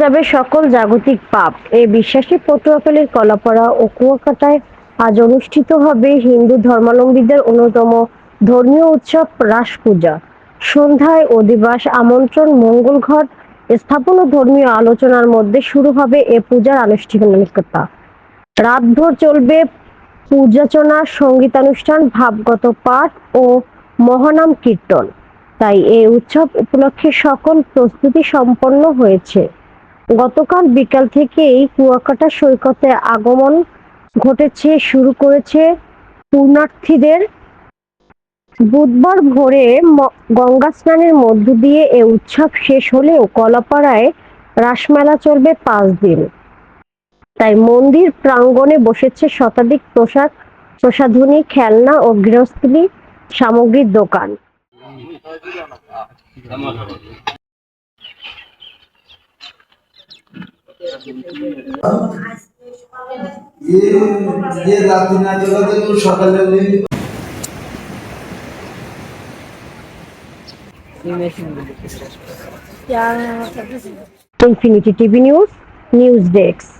যাবে সকল জাগতিক পাপ। এই বিশ্বাসী পটুয়াখালীর কলাপাড়া ও কুয়াকাটায় আজ অনুষ্ঠিত হবে হিন্দু ধর্মাবলম্বীদের অন্যতম ধর্মীয় উৎসব রাস পূজা সন্ধ্যায় অধিবাস আমন্ত্রণ মঙ্গল ঘট স্থাপন ও ধর্মীয় আলোচনার মধ্যে শুরু হবে এ পূজার আনুষ্ঠানিকতা। রাতভর চলবে পূজাচনা সঙ্গীতানুষ্ঠান, ভাবগত পাঠ ও মহানাম কীর্তন। তাই এই উৎসব উপলক্ষে সকল প্রস্তুতি সম্পন্ন হয়েছে। গতকাল বিকাল থেকেই কুয়াকাটা সৈকতে আগমন ঘটেছে, শুরু করেছে পূর্ণার্থীদের বুধবার ভোরে গঙ্গা স্নানের মধ্য দিয়ে এ উৎসব শেষ হলেও কলাপাড়ায় রাসমেলা চলবে পাঁচ দিন। তাই মন্দির প্রাঙ্গণে বসেছে শতাধিক পোশাক প্রসাধনী খেলনা ও গৃহস্থলী সামগ্রীর দোকান। Infinity TV news news desk